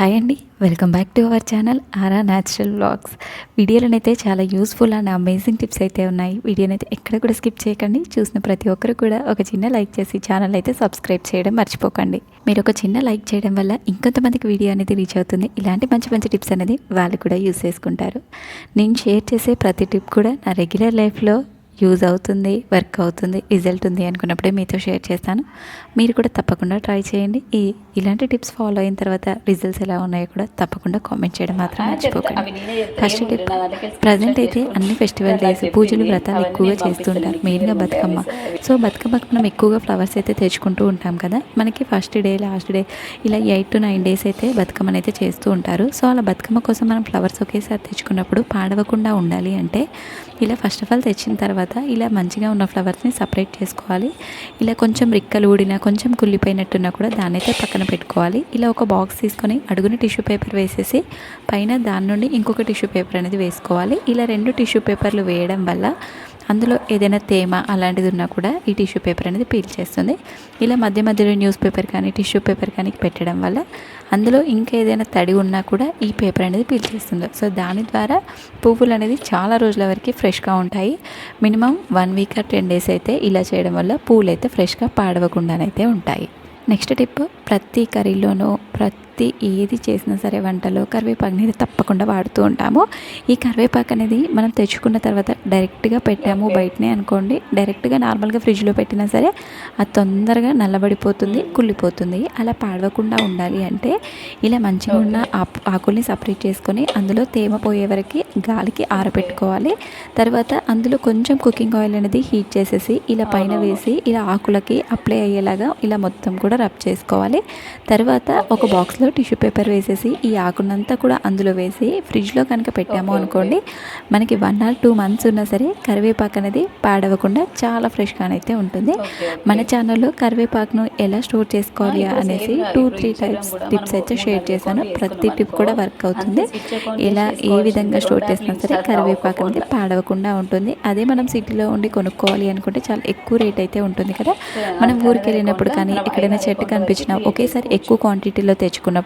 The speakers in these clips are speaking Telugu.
హాయ్ అండి. Welcome back to our channel Aara natural vlogs. వీడియోలోనైతే చాలా యూస్ఫుల్ అండ్ అమేజింగ్ టిప్స్ అయితే ఉన్నాయి. వీడియోనైతే ఎక్కడ కూడా స్కిప్ చేయకండి. చూసిన ప్రతి ఒక్కరు కూడా ఒక చిన్న లైక్ చేసి ఛానల్ అయితే సబ్స్క్రైబ్ చేయడం మర్చిపోకండి. మీరు ఒక చిన్న లైక్ చేయడం వల్ల ఇంకొంతమందికి వీడియో అనేది రీచ్ అవుతుంది. ఇలాంటి మంచి మంచి టిప్స్ అనేది వాళ్ళు కూడా యూస్ చేసుకుంటారు. నేను షేర్ చేసే ప్రతి టిప్ కూడా నా రెగ్యులర్ లైఫ్లో యూజ్ అవుతుంది వర్క్ అవుతుంది రిజల్ట్ ఉంది అనుకున్నప్పుడే మీతో షేర్ చేస్తాను. మీరు కూడా తప్పకుండా ట్రై చేయండి. ఈ ఇలాంటి టిప్స్ ఫాలో అయిన తర్వాత రిజల్ట్స్ ఎలా ఉన్నాయో కూడా తప్పకుండా కామెంట్ చేయడం మాత్రం మర్చిపోకండి. ఫస్ట్ టిప్ ప్రజెంట్ అయితే అన్ని ఫెస్టివల్ డేస్ పూజలు వ్రతాలు ఎక్కువగా చేస్తుంటారు. మెయిన్గా బతుకమ్మ. సో బతుకమ్మకు మనం ఎక్కువగా ఫ్లవర్స్ అయితే తెచ్చుకుంటూ ఉంటాం కదా. మనకి ఫస్ట్ డే లాస్ట్ డే ఇలా ఎయిట్ టు నైన్ డేస్ అయితే బతుకమ్మని అయితే చేస్తూ ఉంటారు. సో అలా బతుకమ్మ కోసం మనం ఫ్లవర్స్ ఒకేసారి తెచ్చుకున్నప్పుడు పాడవకుండా ఉండాలి అంటే ఇలా ఫస్ట్ ఆఫ్ ఆల్ తెచ్చిన తర్వాత ఇలా మంచిగా ఉన్న ఫ్లవర్స్ని సపరేట్ చేసుకోవాలి. ఇలా కొంచెం రిక్కలు ఊడినా కొంచెం కుళ్ళిపోయినట్టున్నా కూడా దాన్ని అయితే పక్కన పెట్టుకోవాలి. ఇలా ఒక బాక్స్ తీసుకొని అడుగున టిష్యూ పేపర్ వేసేసి పైన దాని నుండి ఇంకొక టిష్యూ పేపర్ అనేది వేసుకోవాలి. ఇలా రెండు టిష్యూ పేపర్లు వేయడం వల్ల అందులో ఏదైనా తేమ అలాంటిది ఉన్నా కూడా ఈ టిష్యూ పేపర్ అనేది పీల్ చేస్తుంది. ఇలా మధ్య మధ్యలో న్యూస్ పేపర్ కానీ టిష్యూ పేపర్ కానీ పెట్టడం వల్ల అందులో ఇంకా ఏదైనా తడి ఉన్నా కూడా ఈ పేపర్ అనేది పీల్ చేస్తుంది. సో దాని ద్వారా పువ్వులు అనేది చాలా రోజుల వరకు ఫ్రెష్గా ఉంటాయి. Minimum one week or ten days అయితే ఇలా చేయడం వల్ల పువ్వులు అయితే ఫ్రెష్గా పాడవకుండానైతే ఉంటాయి. నెక్స్ట్ టిప్ ప్రతి కర్రీలోనూ ప్రతి ఏది చేసినా సరే వంటలో కరివేపాకు అనేది తప్పకుండా వాడుతూ ఉంటాము. ఈ కరివేపాకు అనేది మనం తెచ్చుకున్న తర్వాత డైరెక్ట్గా పెట్టాము బయటనే అనుకోండి. డైరెక్ట్గా నార్మల్గా ఫ్రిడ్జ్లో పెట్టినా సరే అది తొందరగా నల్లబడిపోతుంది కుళ్ళిపోతుంది. అలా పాడవకుండా ఉండాలి అంటే ఇలా మంచిగా ఉన్న ఆకుల్ని సపరేట్ చేసుకొని అందులో తేమ పోయే వరకు గాలికి ఆరబెట్టుకోవాలి. తర్వాత అందులో కొంచెం కుకింగ్ ఆయిల్ అనేది హీట్ చేసేసి ఇలా పైన వేసి ఇలా ఆకులకి అప్లై అయ్యేలాగా ఇలా మొత్తం కూడా రబ్ చేసుకోవాలి. తర్వాత ఒక బాక్స్లో టిష్యూ పేపర్ వేసేసి ఈ ఆకునంతా కూడా అందులో వేసి ఫ్రిడ్జ్లో కనుక పెట్టాము అనుకోండి మనకి వన్ ఆర్ టూ మంత్స్ ఉన్నా సరే కరివేపాకు అనేది పాడవకుండా చాలా ఫ్రెష్గానైతే ఉంటుంది. మన ఛానల్లో కరివేపాకును ఎలా స్టోర్ చేసుకోవాలి అనేసి టూ త్రీ టైప్స్ టిప్స్ అయితే షేర్ చేశాను. ప్రతి టిప్ కూడా వర్క్ అవుతుంది. ఎలా ఏ విధంగా స్టోర్ చేసినా సరే కరివేపాకు అనేది పాడవకుండా ఉంటుంది. అదే మనం సిటీలో ఉండి కొనుక్కోవాలి అనుకుంటే చాలా ఎక్కువ రేట్ అయితే ఉంటుంది కదా. మనం ఊరికి వెళ్ళినప్పుడు కానీ ఎక్కడైనా చెట్టు కనిపించినా ఒకేసారి ఎక్కువ క్వాంటిటీలో తెచ్చుకున్నప్పుడు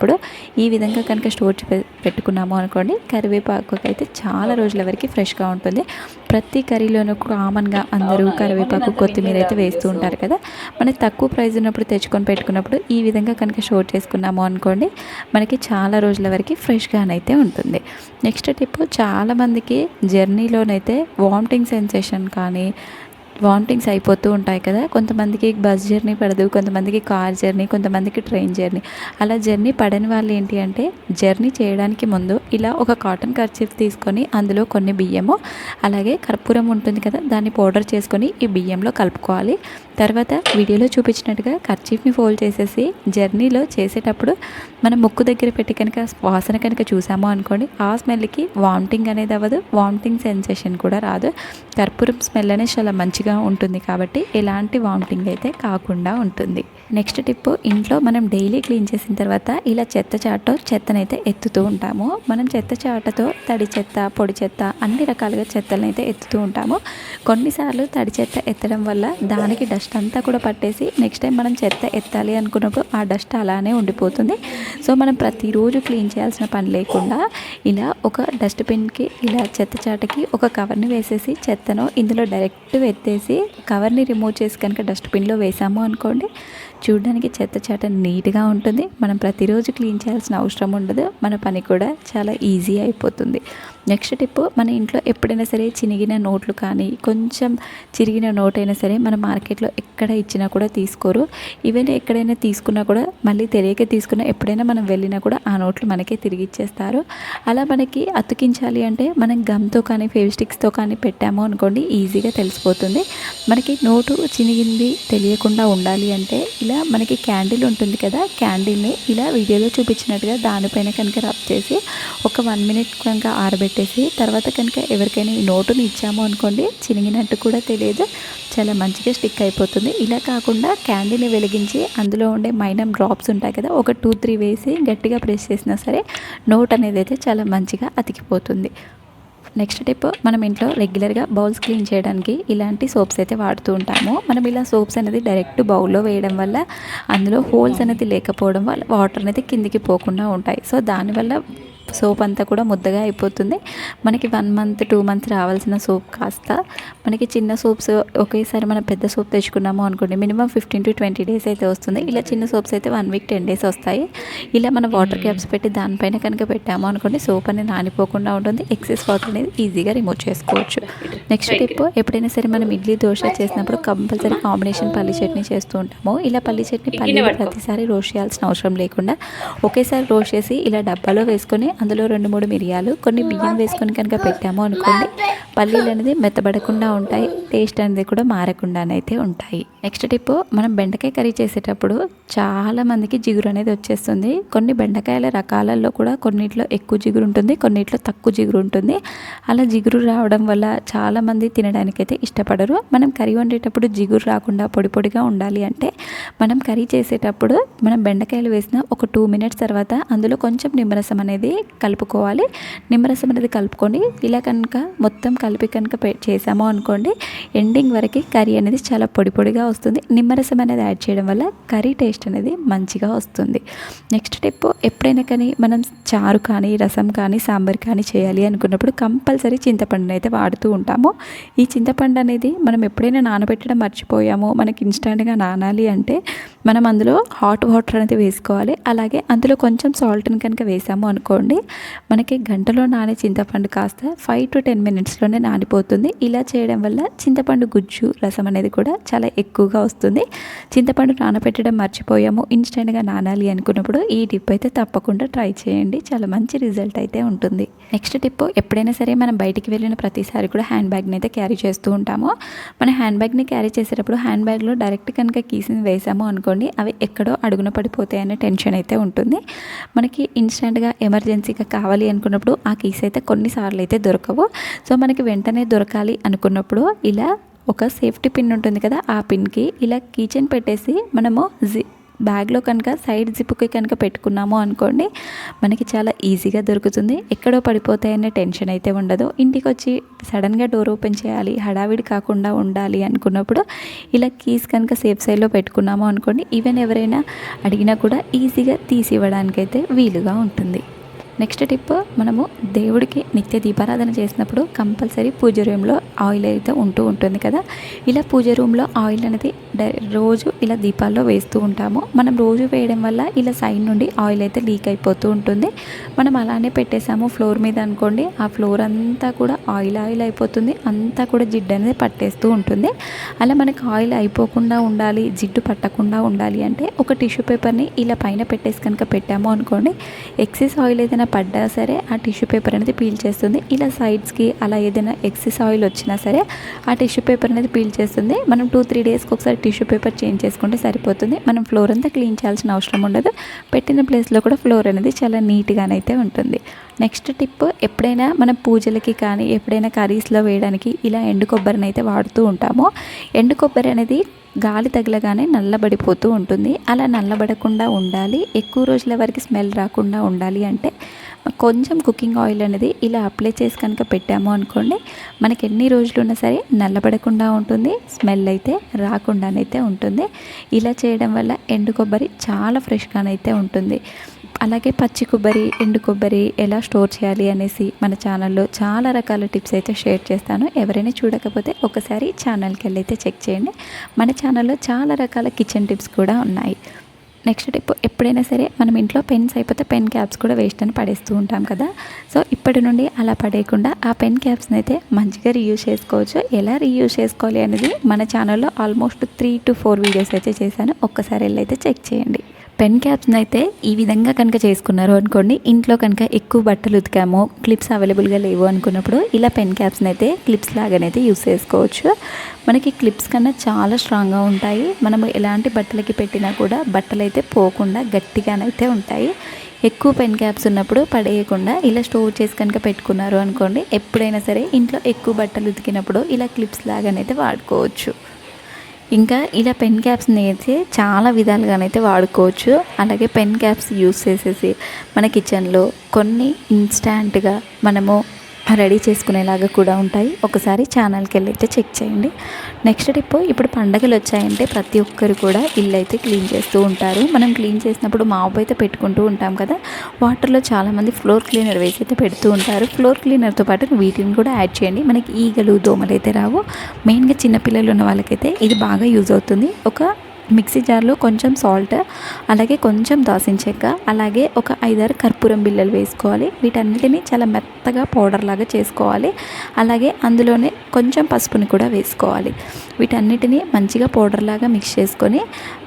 ఈ విధంగా కనుక స్టోర్ చే- పెట్టుకున్నాము అనుకోండి కరివేపాకు అయితే చాలా రోజుల వరకు ఫ్రెష్గా ఉంటుంది. ప్రతి కర్రీలోనూ కామన్గా అందరూ కరివేపాకు కొత్తిమీర అయితే వేస్తూ ఉంటారు కదా. మనకి తక్కువ ప్రైస్ ఉన్నప్పుడు తెచ్చుకొని పెట్టుకున్నప్పుడు ఈ విధంగా కనుక స్టోర్ చేసుకున్నాము అనుకోండి మనకి చాలా రోజుల వరకు ఫ్రెష్గానైతే ఉంటుంది. నెక్స్ట్ టిప్ చాలామందికి జర్నీలోనైతే వామిటింగ్ సెన్సేషన్ కానీ వామిటింగ్స్ అయిపోతూ ఉంటాయి కదా. కొంతమందికి బస్ జర్నీ పడదు కొంతమందికి కార్ జర్నీ కొంతమందికి ట్రైన్ జర్నీ. అలా జర్నీ పడని వాళ్ళు ఏంటి అంటే జర్నీ చేయడానికి ముందు ఇలా ఒక కాటన్ కర్చీఫ్ తీసుకొని అందులో కొన్ని బియ్యము అలాగే కర్పూరం ఉంటుంది కదా దాన్ని పౌడర్ చేసుకొని ఈ బియ్యంలో కలుపుకోవాలి. తర్వాత వీడియోలో చూపించినట్టుగా కర్చీఫ్ని ఫోల్డ్ చేసేసి జర్నీలో చేసేటప్పుడు మనం ముక్కు దగ్గర పెట్టి కనుక వాసన కనుక చూసాము అనుకోండి ఆ స్మెల్కి వామిటింగ్ అనేది అవ్వదు వామిటింగ్ సెన్సేషన్ కూడా రాదు. కర్పూరం స్మెల్ అనేది చాలా మంచిగా ఉంటుంది కాబట్టి ఎలాంటి వామిటింగ్ అయితే కాకుండా ఉంటుంది. నెక్స్ట్ టిప్ ఇంట్లో మనం డైలీ క్లీన్ చేసిన తర్వాత ఇలా చెత్త చాటతో చెత్తనైతే ఎత్తుతూ ఉంటాము. మనం చెత్త చాటతో తడి చెత్త పొడి చెత్త అన్ని రకాలుగా చెత్తలను అయితే ఎత్తుతూ ఉంటాము. కొన్నిసార్లు తడి చెత్త ఎత్తడం వల్ల దానికి డస్ట్ అంతా కూడా పట్టేసి నెక్స్ట్ టైం మనం చెత్త ఎత్తాలి అనుకున్నప్పుడు ఆ డస్ట్ అలానే ఉండిపోతుంది. సో మనం ప్రతిరోజు క్లీన్ చేయాల్సిన పని లేకుండా ఇలా ఒక డస్ట్బిన్కి ఇలా చెత్త చాటకి ఒక కవర్ని వేసేసి చెత్తను ఇందులో డైరెక్ట్ ఎత్తేసి కవర్ని రిమూవ్ చేసి కనుక డస్ట్బిన్లో వేసాము అనుకోండి చూడడానికి చెత్త చాట నీట్గా ఉంటుంది. మనం ప్రతిరోజు క్లీన్ చేయాల్సిన అవసరం ఉండదు. మన పని కూడా చాలా ఈజీ అయిపోతుంది. నెక్స్ట్ టిప్ మన ఇంట్లో ఎప్పుడైనా సరే చినిగిన నోట్లు కానీ కొంచెం చిరిగిన నోట్ అయినా సరే మన మార్కెట్లో ఎక్కడ ఇచ్చినా కూడా తీసుకోరు. ఈవెన్ ఎక్కడైనా తీసుకున్నా కూడా మళ్ళీ తెలియక తీసుకున్నా ఎప్పుడైనా మనం వెళ్ళినా కూడా ఆ నోట్లు మనకే తిరిగి ఇచ్చేస్తారు. అలా మనకి అతికించాలి అంటే మనం గమ్తో కానీ ఫెవిస్టిక్స్తో కానీ పెట్టాము అనుకోండి ఈజీగా తెలిసిపోతుంది. మనకి నోటు చినిగింది తెలియకుండా ఉండాలి అంటే ఇలా మనకి క్యాండిల్ ఉంటుంది కదా క్యాండిల్ని ఇలా వీడియోలో చూపించినట్టుగా దానిపైన కనుక రబ్ చేసి ఒక వన్ మినిట్ కనుక ఆరబెట్టేసి తర్వాత కనుక ఎవరికైనా ఈ నోటుని ఇచ్చాము అనుకోండి చినిగినట్టు కూడా తెలియదు. చాలా మంచిగా స్టిక్ అయిపోతుంది. ఇలా కాకుండా క్యాండిల్ని వెలిగించి అందులో ఉండే మైనం డ్రాప్స్ ఉంటాయి కదా ఒక టూ త్రీ వేసి గట్టిగా ప్రెస్ చేసినా సరే నోట్ అనేది అయితే చాలా మంచిగా అతికిపోతుంది. నెక్స్ట్ టిప్ మనం ఇంట్లో రెగ్యులర్గా బౌల్స్ క్లీన్ చేయడానికి ఇలాంటి సోప్స్ అయితే వాడుతూ ఉంటాము. మనం ఇలా సోప్స్ అనేది డైరెక్ట్ బౌల్లో వేయడం వల్ల అందులో హోల్స్ అనేది లేకపోవడం వల్ల వాటర్ అనేది కిందికి పోకుండా ఉంటాయి. సో దానివల్ల సోప్ అంతా కూడా ముద్దగా అయిపోతుంది. మనకి వన్ మంత్ టూ మంత్స్ రావాల్సిన సోప్ కాస్త. మనకి చిన్న సోప్స్ ఒకేసారి మనం పెద్ద సోప్ తెచ్చుకున్నాము అనుకోండి minimum fifteen to twenty days అయితే వస్తుంది. ఇలా చిన్న సోప్స్ అయితే వన్ వీక్ టెన్ డేస్ వస్తాయి. ఇలా మనం వాటర్ క్యాప్స్ పెట్టి దానిపైన కనుక పెట్టాము అనుకోండి సోప్ అనేది నానిపోకుండా ఉంటుంది. ఎక్సెస్ వాటర్ అనేది ఈజీగా రిమూవ్ చేసుకోవచ్చు. నెక్స్ట్ టిప్ ఎప్పుడైనా సరే మనం ఇడ్లీ దోశ చేసినప్పుడు కంపల్సరీ కాంబినేషన్ పల్లి చట్నీ చేస్తూ ఉంటాము. ఇలా పల్లి చట్నీ పల్లి ప్రతిసారి రోస్ట్ చేయాల్సిన అవసరం లేకుండా ఒకేసారి రోస్ట్ చేసి ఇలా డబ్బాలో వేసుకొని అందులో రెండు మూడు మిరియాలు కొన్ని బియ్యం వేసుకొని కనుక పెట్టాము అనుకోండి పల్లీలు అనేది మెత్తబడకుండా ఉంటాయి టేస్ట్ అనేది కూడా మారకుండానైతే ఉంటాయి. నెక్స్ట్ టిప్ మనం బెండకాయ కర్రీ చేసేటప్పుడు చాలా మందికి జిగురు అనేది వచ్చేస్తుంది. కొన్ని బెండకాయల రకాలలో కూడా కొన్నిట్లో ఎక్కువ జిగురు ఉంటుంది కొన్నిట్లో తక్కువ జిగురు ఉంటుంది. అలా జిగురు రావడం వల్ల చాలా మంది తినడానికైతే ఇష్టపడరు. మనం కర్రీ వండేటప్పుడు జిగురు రాకుండా పొడి పొడిగా ఉండాలి అంటే మనం కర్రీ చేసేటప్పుడు మనం బెండకాయలు వేసిన ఒక టూ మినిట్స్ తర్వాత అందులో కొంచెం నిమ్మరసం అనేది కలుపుకోవాలి. నిమ్మరసం అనేది కలుపుకొని ఇలా కనుక మొత్తం కలిపి కనుక పె- చేసాము అనుకోండి ఎండింగ్ వరకు కర్రీ అనేది చాలా పొడి పొడిగా వస్తుంది. నిమ్మరసం అనేది యాడ్ చేయడం వల్ల కర్రీ టేస్ట్ అనేది మంచిగా వస్తుంది. నెక్స్ట్ టిప్ ఎప్పుడైనా కానీ మనం చారు కానీ రసం కానీ సాంబార్ కానీ చేయాలి అనుకున్నప్పుడు కంపల్సరీ చింతపండుని అయితే వాడుతూ ఉంటాము. ఈ చింతపండు అనేది మనం ఎప్పుడైనా నానబెట్టడం మర్చిపోయాము మనకి ఇన్స్టెంట్గా నానాలి అంటే మనం అందులో హాట్ వాటర్ అనేది వేసుకోవాలి. అలాగే అందులో కొంచెం సాల్ట్ని కనుక వేసాము అనుకోండి మనకి గంటలో నానే చింతపండు కాస్త ఫైవ్ టు టెన్ మినిట్స్లోనే నానిపోతుంది. ఇలా చేయడం వల్ల చింతపండు గుజ్జు రసం అనేది కూడా చాలా ఎక్కువగా వస్తుంది. చింతపండు నానబెట్టడం మర్చిపోయాము. ఇన్స్టెంట్గా నానాలి అనుకున్నప్పుడు ఈ టిప్ అయితే తప్పకుండా ట్రై చేయండి. చాలా మంచి రిజల్ట్ అయితే ఉంటుంది. నెక్స్ట్ టిప్ ఎప్పుడైనా సరే మనం బయటికి వెళ్ళిన ప్రతిసారి కూడా హ్యాండ్ బ్యాగ్ని అయితే క్యారీ చేస్తూ ఉంటాము. మన హ్యాండ్ బ్యాగ్ని క్యారీ చేసేటప్పుడు హ్యాండ్ బ్యాగ్లో డైరెక్ట్ కనుక కీస్ని వేసాము అనుకోండి అవి ఎక్కడో అడుగున పడిపోతాయనే టెన్షన్ అయితే ఉంటుంది. మనకి ఇన్స్టెంట్గా ఎమర్జెన్సీ ఎమర్జెన్సీగా కావాలి అనుకున్నప్పుడు ఆ కీస్ అయితే కొన్నిసార్లు అయితే దొరకవు. సో మనకి వెంటనే దొరకాలి అనుకున్నప్పుడు ఇలా ఒక సేఫ్టీ పిన్ ఉంటుంది కదా ఆ పిన్కి ఇలా కీచెన్ పెట్టేసి మనము జి బ్యాగ్లో కనుక సైడ్ జిప్కి కనుక పెట్టుకున్నాము అనుకోండి మనకి చాలా ఈజీగా దొరుకుతుంది. ఎక్కడో పడిపోతాయనే టెన్షన్ అయితే ఉండదు. ఇంటికి వచ్చి సడన్గా డోర్ ఓపెన్ చేయాలి హడావిడి కాకుండా ఉండాలి అనుకున్నప్పుడు ఇలా కీస్ కనుక సేఫ్ సైడ్లో పెట్టుకున్నాము అనుకోండి ఈవెన్ ఎవరైనా అడిగినా కూడా ఈజీగా తీసి ఇవ్వడానికైతే వీలుగా ఉంటుంది. నెక్స్ట్ టిప్ మనము దేవుడికి నిత్య దీపారాధన చేసినప్పుడు కంపల్సరీ పూజ రూమ్లో ఆయిల్ అయితే ఉంటూ ఉంటుంది కదా. ఇలా పూజ రూమ్లో ఆయిల్ అనేది డై రోజు ఇలా దీపాల్లో వేస్తూ ఉంటాము. మనం రోజు వేయడం వల్ల ఇలా సైడ్ నుండి ఆయిల్ అయితే లీక్ అయిపోతూ ఉంటుంది. మనం అలానే పెట్టేసాము ఫ్లోర్ మీద అనుకోండి ఆ ఫ్లోర్ అంతా కూడా ఆయిల్ ఆయిల్ అయిపోతుంది. అంతా కూడా జిడ్డు అనేది పట్టేస్తూ ఉంటుంది. అలా మనకు ఆయిల్ అయిపోకుండా ఉండాలి జిడ్డు పట్టకుండా ఉండాలి అంటే ఒక టిష్యూ పేపర్ని ఇలా పైన పెట్టేసి కనుక పెట్టాము అనుకోండి ఎక్సెస్ ఆయిల్ ఏదైనా పడ్డా సరే ఆ టిష్యూ పేపర్ అనేది పీల్ చేస్తుంది. ఇలా సైడ్స్కి అలా ఏదైనా ఎక్సెస్ ఆయిల్ వచ్చినా సరే ఆ టిష్యూ పేపర్ అనేది పీల్ చేస్తుంది. మనం టూ త్రీ డేస్కి ఒకసారి టిష్యూ పేపర్ చేంజ్ చేసుకుంటే సరిపోతుంది. మనం ఫ్లోర్ అంతా క్లీన్ చేయాల్సిన అవసరం ఉండదు. పెట్టిన ప్లేస్లో కూడా ఫ్లోర్ అనేది చాలా నీట్గానైతే ఉంటుంది. నెక్స్ట్ టిప్ ఎప్పుడైనా మన పూజలకి కానీ ఎప్పుడైనా కర్రీస్లో వేయడానికి ఇలా ఎండు కొబ్బరిని అయితే వాడుతూ ఉంటామో. ఎండు కొబ్బరి అనేది గాలి తగలగానే నల్లబడిపోతూ ఉంటుంది. అలా నల్లబడకుండా ఉండాలి. ఎక్కువ రోజుల వరకు స్మెల్ రాకుండా ఉండాలి అంటే కొంచెం కుకింగ్ ఆయిల్ అనేది ఇలా అప్లై చేసి కనుక పెట్టాము అనుకోండి మనకి ఎన్ని రోజులు ఉన్నా సరే నల్లబడకుండా ఉంటుంది స్మెల్ అయితే రాకుండానైతే ఉంటుంది. ఇలా చేయడం వల్ల ఎండు కొబ్బరి చాలా ఫ్రెష్గానైతే ఉంటుంది. అలాగే పచ్చి కొబ్బరి ఎండు కొబ్బరి ఎలా స్టోర్ చేయాలి అనేసి మన ఛానల్లో చాలా రకాల టిప్స్ అయితే షేర్ చేస్తాను. ఎవరైనా చూడకపోతే ఒకసారి ఛానల్కి వెళ్ళి అయితే చెక్ చేయండి. మన ఛానల్లో చాలా రకాల కిచెన్ టిప్స్ కూడా ఉన్నాయి. నెక్స్ట్ టిప్ ఎప్పుడైనా సరే మనం ఇంట్లో పెన్స్ అయిపోతే పెన్ క్యాప్స్ కూడా వేస్ట్ అని పడేస్తూ ఉంటాం కదా. సో ఇప్పటి నుండి అలా పడేయకుండా ఆ పెన్ క్యాప్స్ని అయితే మంచిగా రీయూజ్ చేసుకోవచ్చు. ఎలా రీయూజ్ చేసుకోవాలి అనేది మన ఛానల్లో almost three to four videos అయితే చేశాను. ఒక్కసారి వెళ్ళి అయితే చెక్ చేయండి. పెన్ క్యాప్స్ని అయితే ఈ విధంగా కనుక చేసుకున్నారు అనుకోండి ఇంట్లో కనుక ఎక్కువ బట్టలు ఉతికాము క్లిప్స్ అవైలబుల్గా లేవు అనుకున్నప్పుడు ఇలా పెన్ క్యాప్స్ని అయితే క్లిప్స్ లాగానైతే యూస్ చేసుకోవచ్చు. మనకి క్లిప్స్ కన్నా చాలా స్ట్రాంగ్గా ఉంటాయి. మనము ఎలాంటి బట్టలకి పెట్టినా కూడా బట్టలు అయితే పోకుండా గట్టిగానైతే ఉంటాయి. ఎక్కువ పెన్ క్యాప్స్ ఉన్నప్పుడు పడేయకుండా ఇలా స్టోర్ చేసి కనుక పెట్టుకున్నారు అనుకోండి ఎప్పుడైనా సరే ఇంట్లో ఎక్కువ బట్టలు ఉతికినప్పుడు ఇలా క్లిప్స్ లాగానైతే వాడుకోవచ్చు. ఇంకా ఇలా పెన్ క్యాప్స్ని అయితే చాలా విధాలుగానైతే వాడుకోవచ్చు. అలాగే పెన్ క్యాప్స్ యూస్ చేసేసి మన కిచెన్లో కొన్ని ఇన్స్టాంట్గా మనము రెడీ చేసుకునేలాగా కూడా ఉంటాయి. ఒకసారి ఛానల్కి వెళ్ళి అయితే చెక్ చేయండి. నెక్స్ట్ టిప్ ఇప్పుడు పండగలు వచ్చాయంటే ప్రతి ఒక్కరు కూడా ఇల్లు అయితే క్లీన్ చేస్తూ ఉంటారు. మనం క్లీన్ చేసినప్పుడు మాపు అయితే పెట్టుకుంటూ ఉంటాం కదా. వాటర్లో చాలామంది ఫ్లోర్ క్లీనర్ వేసి అయితే పెడుతూ ఉంటారు. ఫ్లోర్ క్లీనర్తో పాటు వీటిని కూడా యాడ్ చేయండి. మనకి ఈగలు దోమలు అయితే రావు. మెయిన్గా చిన్నపిల్లలు ఉన్న వాళ్ళకైతే ఇది బాగా యూజ్ అవుతుంది. ఒక మిక్సీ జార్లో కొంచెం సాల్ట్ అలాగే కొంచెం దాసిన చెక్క అలాగే ఒక ఐదారు కర్పూరం బిళ్ళలు వేసుకోవాలి. వీటన్నిటిని చాలా మెత్తగా పౌడర్ లాగా చేసుకోవాలి. అలాగే అందులోనే కొంచెం పసుపుని కూడా వేసుకోవాలి. వీటన్నిటిని మంచిగా పౌడర్ లాగా మిక్స్ చేసుకొని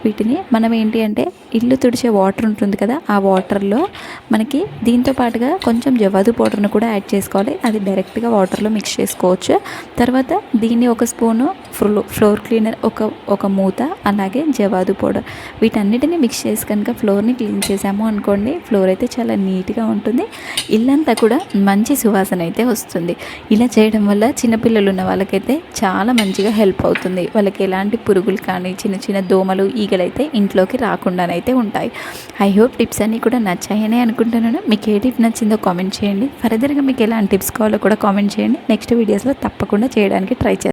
వీటిని మనం ఏంటి అంటే ఇల్లు తుడిచే వాటర్ ఉంటుంది కదా ఆ వాటర్లో మనకి దీంతో పాటుగా కొంచెం జవాదు పౌడర్ను కూడా యాడ్ చేసుకోవాలి. అది డైరెక్ట్గా వాటర్లో మిక్స్ చేసుకోవచ్చు. తర్వాత దీన్ని ఒక స్పూను ఫ్లో ఫ్లోర్ క్లీనర్ ఒక ఒక మూత అలాగే జవాదు పౌడర్. వీటన్నిటిని మిక్స్ చేసి కనుక ఫ్లోర్ని క్లీన్ చేసాము అనుకోండి ఫ్లోర్ అయితే చాలా నీట్గా ఉంటుంది. ఇల్లంతా కూడా మంచి సువాసన అయితే వస్తుంది. ఇలా చేయడం వల్ల చిన్నపిల్లలు ఉన్న వాళ్ళకైతే చాలా మంచిగా హెల్ప్ అవుతుంది. వాళ్ళకి ఎలాంటి పురుగులు కానీ చిన్న చిన్న దోమలు ఈగలు అయితే ఇంట్లోకి రాకుండానైతే ఉంటాయి. ఐ హోప్ టిప్స్ అన్నీ కూడా నచ్చాయని అనుకుంటున్నాను. మీకు ఏ టిప్ నచ్చిందో కామెంట్ చేయండి. ఫర్దర్గా మీకు ఎలాంటి టిప్స్ కావాలో కూడా కామెంట్ చేయండి. నెక్స్ట్ వీడియోస్లో తప్పకుండా చేయడానికి ట్రై చేస్తాను.